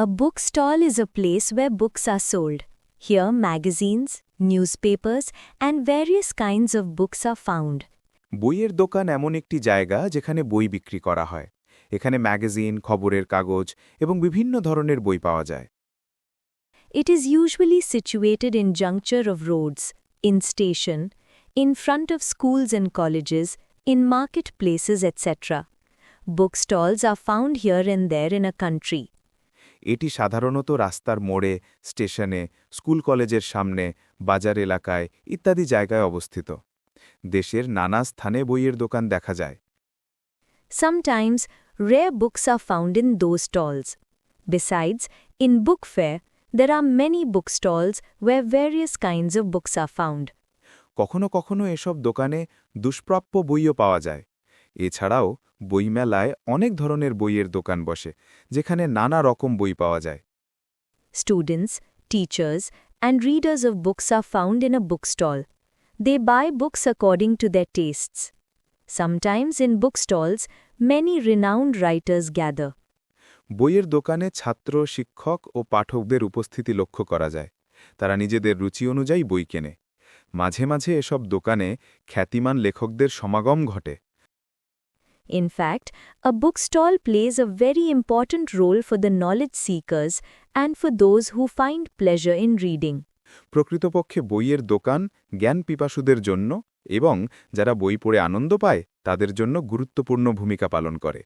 A bookstall is a place where books are sold. Here, magazines, newspapers, and various kinds of books are found. বইয়ের দোকান এমন একটি জায়গা যেখানে বই বিক্রি করা হয় এখানে ম্যাগাজিন খবরের কাগজ এবং বিভিন্ন ধরনের বই পাওয়া যায় It is usually situated in juncture of roads, in station, in front of schools and colleges, in marketplaces, etc. Bookstalls are found here and there in a country. এটি সাধারণত রাস্তার মোড়ে স্টেশনে স্কুল কলেজের সামনে বাজার এলাকায় ইত্যাদি জায়গায় অবস্থিত। দেশের নানা স্থানে বইয়ের দোকান দেখা যায়। Sometimes rare books are found in those stalls besides in book fair there are many book stalls where various kinds of books are found কখনো কখনো এসব দোকানে দুষ্প্রাপ্য বইও পাওয়া যায়। এছাড়াও বইমেলায় অনেক ধরনের বইয়ের দোকান বসে যেখানে নানা রকম বই পাওয়া যায়। Students teachers and readers of books are found in a book stall they buy books according to their tests sometimes in book stalls many renowned writers gather বইয়ের দোকানে ছাত্র শিক্ষক ও পাঠকদের উপস্থিতি লক্ষ্য করা যায়। তারা নিজেদের রুচি অনুযায়ী বই কেনে। মাঝে মাঝে এসব দোকানে খ্যাতিমান লেখকদের সমাগম ঘটে। In fact, a bookstall plays a very important role for the knowledge seekers and for those who find pleasure in reading. প্রকৃতপক্ষে বইয়ের দোকান জ্ঞান পিপাসুদের জন্য এবং যারা বই পড়ে আনন্দ পায় তাদের জন্য গুরুত্বপূর্ণ ভূমিকা পালন করে